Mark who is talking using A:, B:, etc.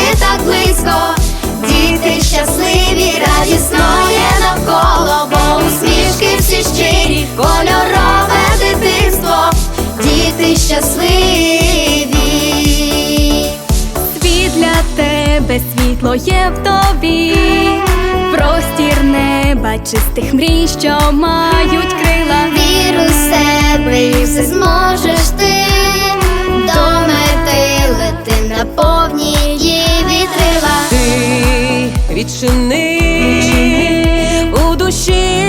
A: ти так близько, діти щасливі, радісно є навколо, бо усмішки всі щирі, кольорове дитинство, діти щасливі,
B: світ для тебе світло є в тобі, простір неба, чистих мрій, що мають крила.
C: тишини у душі.